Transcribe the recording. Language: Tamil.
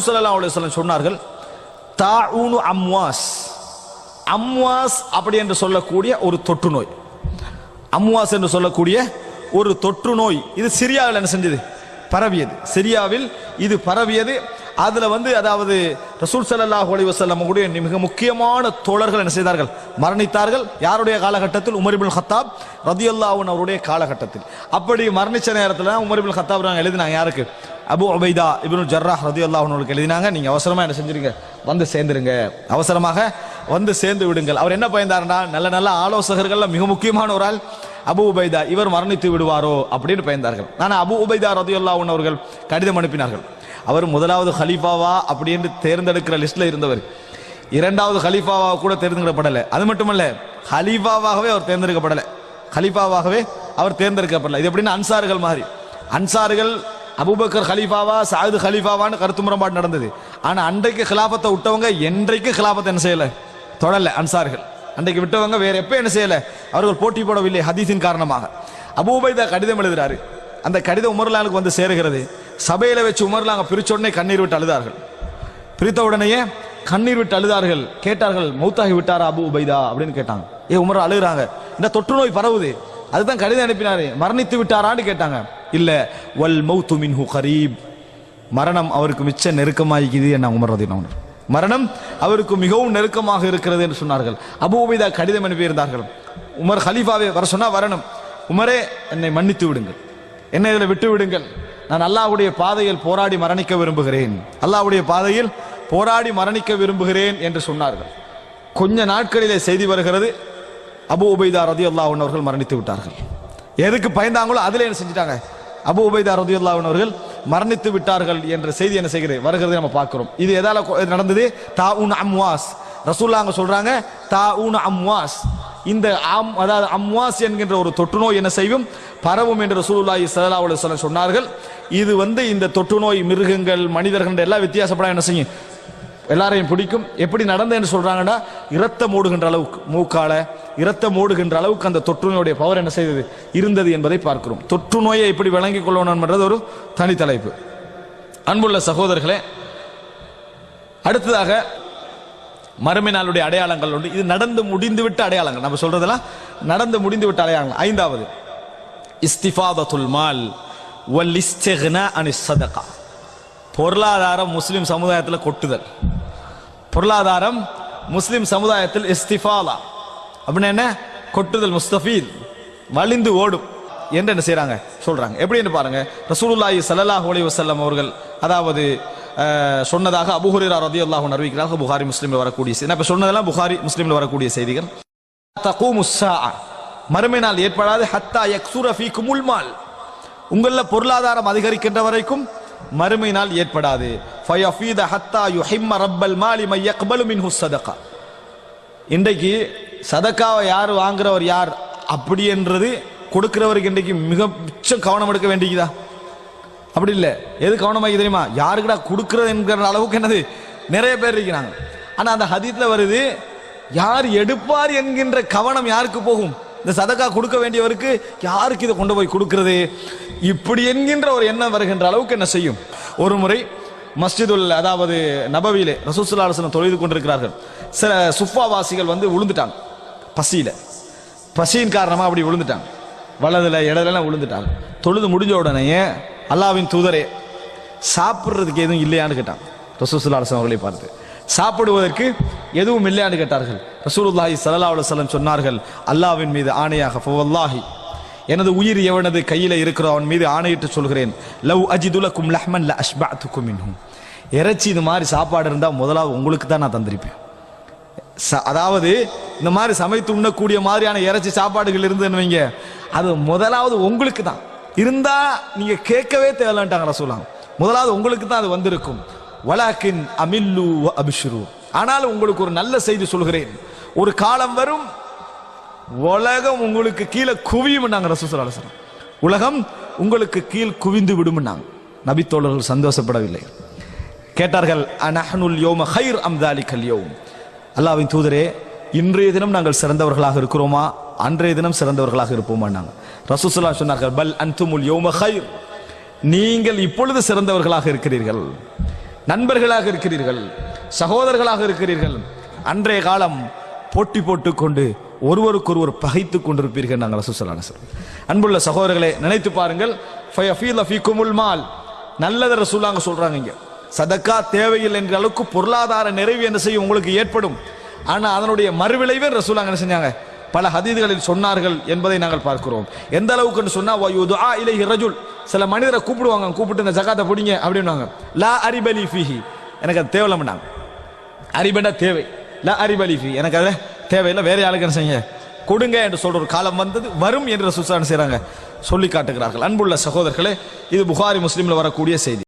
ரசூல் சல்லா அலைஹி சொன்னார்கள் தாஊனு அம்வாஸ். அம்வாஸ் அப்படி என்று சொல்லக்கூடிய ஒரு தொற்று நோய். அம்வாஸ் என்று சொல்லக்கூடிய ஒரு தொற்று நோய். இது சிரியாவில் என்ன செஞ்சது? பரவியது. சிரியாவில் இது பரவியது. அதுல வந்து அதாவது ரசூல் சல்லாஹ் அலி வசல்லம் உடைய மிக முக்கியமான தோழர்கள் என்ன செய்தார்கள்? மரணித்தார்கள். யாருடைய காலகட்டத்தில்? உமரிபுல் ஹத்தாப் ரதியுல்லாவுன் அவருடைய காலகட்டத்தில். அப்படி மரணிச்ச நேரத்தில் உமரிபுல் ஹத்தாப் நாங்கள் எழுதினாங்க யாருக்கு? அபு உபைதா இப்னு ஜர்ராஹ் ரதியல்லாஹு உங்களுக்கு எழுதினாங்க. நீங்க அவசரமா என்ன செஞ்சிருங்க. வந்து சேர்ந்துருங்க. அவசரமாக வந்து சேர்ந்து விடுங்கள். அவர் என்ன பயந்தாருன்னா நல்ல நல்ல ஆலோசகர்களில் மிக முக்கியமான ஒரு ஆள் அபு உபைதா. இவர் மரணித்து விடுவாரோ அப்படின்னு பயந்தார்கள். ஆனால் அபு உபைதா ரதி அன்ஹு அவர்கள் கடிதம் அனுப்பினார்கள். அவர் முதலாவது ஹலீஃபாவா அப்படின்னு தேர்ந்தெடுக்கிற லிஸ்ட்ல இருந்தவர். இரண்டாவது ஹலீஃபாவாக கூட தேர்ந்தெடுக்கப்படலை. அது மட்டுமல்ல ஹலீஃபாவாகவே அவர் தேர்ந்தெடுக்கப்படலை. ஹலீஃபாவாகவே அவர் தேர்ந்தெடுக்கப்படலை. இது எப்படின்னா அன்சார்கள் மாதிரி. அன்சார்கள் அபுபக்கர் ஹலீஃபாவா சாது ஹலீஃபாவான்னு கருத்து முரண்பாடு நடந்தது. ஆனால் அன்றைக்கு கிலாபத்தை விட்டவங்க என்றைக்கு கிலாபத்தை என்ன செய்யலை? தொடரல அன்சார்கள். அன்றைக்கு விட்டவங்க வேற எப்போ என்ன செய்யலை? அவர்கள் போட்டி போடவில்லை ஹதீஸின் காரணமாக. அபூபைதா கடிதம் எழுதுறாரு. அந்த கடிதம் உமர்லானுக்கு வந்து சேருகிறது. சபையில் வச்சு உமர்லாங்க பிரிச்ச உடனே கண்ணீர் விட்டு அழுதார்கள். பிரித்த உடனேயே கண்ணீர் விட்டு அழுதார்கள். கேட்டார்கள் மௌத்தாகி விட்டாரா அபு உபைதா? அப்படின்னு கேட்டாங்க. ஏ உமர் அழுகுறாங்க. இந்த தொற்று நோய் பரவுது. அதுதான் கடிதம் அனுப்பினாரு. மரணித்து விட்டாரான்னு கேட்டாங்க. இல்ல வல் மௌத்து மின்ஹு கரீப். மரணம் அவருக்கு மிச்ச நெருக்கமாகிக்குது என்ன உமர் ரதினவன் மரணம் அவருக்கு மிகவும் நெருக்கமாக இருக்கிறது என்று சொன்னார்கள். அபு உபைதா கடிதம் அனுப்பியிருந்தார்கள். உமர் ஹலீஃபாவே வர சொன்னால் வரணும். உமரே என்னை மன்னித்து விடுங்கள். என்னை இதில் விட்டு விடுங்கள். நான் அல்லாஹ்வுடைய பாதையில் போராடி மரணிக்க விரும்புகிறேன். அல்லாஹுடைய பாதையில் போராடி மரணிக்க விரும்புகிறேன் என்று சொன்னார்கள். கொஞ்ச நாட்களிலே செய்தி வருகிறது. அபு உபைதா ரதி அல்லாஹ் அவர்கள் மரணித்து விட்டார்கள். எதுக்கு பயந்தாங்களோ அதில் என்ன செஞ்சிட்டாங்க? அபு உபைதா ரதியுல்லாவின் அவர்கள் மரணித்து விட்டார்கள் என்ற செய்தி என்ன செய்கிறது? வருகிறது நம்ம பார்க்கிறோம். இது எதால கொ- தா உன் அம்வாஸ். ரசூல்லா அங்க சொல்றாங்க தாவுன் அம்வாஸ். இந்த அம் அதாவது அம்வாஸ் என்கின்ற ஒரு தொற்று நோய் என்ன செய்யும்? பரவும் என்று ரசூலுல்லாஹி ஸல்லல்லாஹு அலைஹி சொன்னார்கள். இது வந்து இந்த தொற்று நோய் மிருகங்கள் மனிதர்கள் எல்லாம் வித்தியாசப்பட என்ன செய்யும்? எல்லாரையும் பிடிக்கும். எப்படி நடந்து என்று சொல்றாங்கன்னா இரத்தம் ஓடுகின்ற அளவுக்கு மூக்கால இரத்தம் ஓடுகின்ற அளவுக்கு அந்த தொற்று நோயுடைய பவர் என்ன செய்தது? இருந்தது என்பதை பார்க்கிறோம். தொற்று நோயை எப்படி விளங்கிக் கொள்ளணும் என்றது ஒரு தனி தலைப்பு. அன்புள்ள சகோதரர்களே அடுத்ததாக மறுமை நாளுடைய அடையாளங்கள் உண்டு இது நடந்து முடிந்துவிட்ட அடையாளங்கள். நம்ம சொல்றதெல்லாம் நடந்து முடிந்து விட்ட அடையாளங்கள். ஐந்தாவது இஸ்திஃபாதத்துல் மால் வல் இஸ்திக்னா அனி சதகா. பொருளாதாரம் முஸ்லிம் சமுதாயத்தில் கொட்டுதல். பொருளாதாரம் முஸ்லிம் சமுதாயத்தில் இஸ்திஃபாலா. அப்படின்னு என்ன? கொட்டுதல் முஸ்தபீத். வலிந்து ஓடும். என்று என்ன செய்கிறாங்க சொல்கிறாங்க எப்படின்னு பாருங்க. ரசூலுல்லாஹி சல்லாஹ் ஒலி வசல்லம் அவர்கள் அதாவது சொன்னதாக அபூ ரதி அல்லாஹ் அன்ஹு புகாரி முஸ்லீமில் வரக்கூடிய செய்தி நான் சொன்னதெல்லாம் புகாரி முஸ்லீமில் வரக்கூடிய செய்திகள். தகூமு ஸாஅ. மறுமை நாள் ஏற்படாது. ஹத்தா யக்ஸுர ஃபீ குமுல்மால் உங்களில் பொருளாதாரம் அதிகரிக்கின்ற வரைக்கும் மறுமை நாள் ஏற்படாது. ஃபயஃபீத ஹத்தா யுஹிம்ம ரப்பல் மாலி மை யக்பலு மின்ஹு ஸதகா இன்றைக்கு சதக்காவை யார் வாங்குறவர் யார்? அப்படி என்றது கொடுக்கிறவருக்கு இன்றைக்கு மிக மிச்சம் கவனம் எடுக்க வேண்டியதா அப்படி இல்லை. எது கவனமாக தெரியுமா? யாருக்குடா கொடுக்குறது என்கிற அளவுக்கு என்னது? நிறைய பேர் இருக்கிறாங்க. ஆனால் அந்த ஹதீத்தில் வருது யார் எடுப்பார் என்கின்ற கவனம் யாருக்கு போகும்? இந்த சதக்கா கொடுக்க வேண்டியவருக்கு யாருக்கு இதை கொண்டு போய் கொடுக்கிறது? இப்படி என்கின்ற ஒரு எண்ணம் வருகின்ற அளவுக்கு என்ன செய்யும்? ஒரு முறை மஸ்ஜிதுல் அதாவது நபவியிலே ரசூசுல்லாசனம் தொழுது கொண்டிருக்கிறார்கள். சில சுஃபாவாசிகள் வந்து விழுந்துட்டாங்க. பசியில். பசியின் காரணமாக அப்படி விழுந்துட்டாங்க. வலதுல இடதுலாம் விழுந்துட்டாங்க. தொழுது முடிஞ்ச உடனே அல்லாவின் தூதரே சாப்பிட்றதுக்கு எதுவும் இல்லையான்னு கேட்டாங்க. ரசூசுல்லாசன் அவர்களை பார்த்து சாப்பிடுவதற்கு எதுவும் இல்லையான்னு கேட்டார்கள். ரசூலுல்லாஹி ஸல்லல்லாஹு அலுவலம் சொன்னார்கள் அல்லாவின் மீது ஆணையாக ஃபவல்லாஹி எனது உயிர் எவனது கையில் இருக்கிறோ அவன் மீது ஆணையிட்டு சொல்கிறேன். லவ் அஜிதுலக்கும் லஹ்மன் ல அஷ்பஅத்துக்கும் இன்னும் இறைச்சி இது மாதிரி சாப்பாடு இருந்தால் முதலாவது உங்களுக்கு தான் நான் தந்திருப்பேன். ச- அதாவது இந்த மாதிரி சமைத்து உண்ணக்கூடிய மாதிரியான இறைச்சி சாப்பாடுகள் இருந்துன்னு வைங்க. அது முதலாவது உங்களுக்கு தான். இருந்தால் நீங்கள் கேட்கவே தேவையில்லைன்ட்டாங்க சொல்லலாம் முதலாவது உங்களுக்கு தான் அது வந்திருக்கும். வலாக்கின் அமில்லு அபிஷ்ரு ஆனால் உங்களுக்கு ஒரு நல்ல செய்தி சொல்கிறேன். ஒரு காலம் வரும் உலகம் உங்களுக்கு கீழே குவியும் நாங்க உலகம் உங்களுக்கு கீழ் குவிந்து விடும் நபித்தோழர்கள் சந்தோஷப்படவில்லை. கேட்டார்கள் அனஹனுல் யோம ஹைர் அம்தாலிகல் யோம்? அல்லாவின் தூதரே இன்றைய தினம் நாங்கள் சிறந்தவர்களாக இருக்கிறோமா? அன்றைய தினம் சிறந்தவர்களாக இருப்போமா நாங்கள் ரசூசல்லா சொன்னார்கள் பல் அன்துமுல் யோம ஹைர் நீங்கள் இப்பொழுது சிறந்தவர்களாக இருக்கிறீர்கள் நண்பர்களாக இருக்கிறீர்கள் சகோதரர்களாக இருக்கிறீர்கள். அன்றைய காலம் போட்டி போட்டுக்கொண்டு ஒருவருக்கொருவர் பகைத்துக் கொண்டிருப்பீர்கள் நாங்கள் ரசூசலான சார். அன்புள்ள சகோதரர்களை நினைத்து பாருங்கள். மால். நல்லது ரசூலாங்க சொல்கிறாங்க இங்கே. சதக்கா தேவையில்லை என்ற அளவுக்கு பொருளாதார நிறைவு என்ன செய்யும் உங்களுக்கு ஏற்படும். ஆனால் அதனுடைய மறுவிளைவே ரசூலாங்க என்ன செஞ்சாங்க? பல ஹதீதுகளில் சொன்னார்கள் என்பதை நாங்கள் பார்க்கிறோம். எந்த அளவுக்குன்னு சொன்னால் வயுதுஆ ரஜுல். சில மனிதரை கூப்பிடுவாங்க கூப்பிட்டு இந்த ஜகாத்தை பிடிங்க. அப்படின்னாங்க லா அரிபலி ஃபிஹி. எனக்கு அது தேவையில்லாமட்டாங்க அரிபண்டா தேவை. லா அரிபலி ஃபிஹி. எனக்கு அதை தேவையில்லை வேற யாருக்கு என்ன செய்யுங்க கொடுங்க என்று சொல்ற ஒரு காலம் வந்தது வரும் என்று சுசான் செய்கிறாங்க சொல்லி காட்டுகிறார்கள். அன்புள்ள சகோதரர்களே இது புகாரி முஸ்லீமில் வரக்கூடிய செய்தி.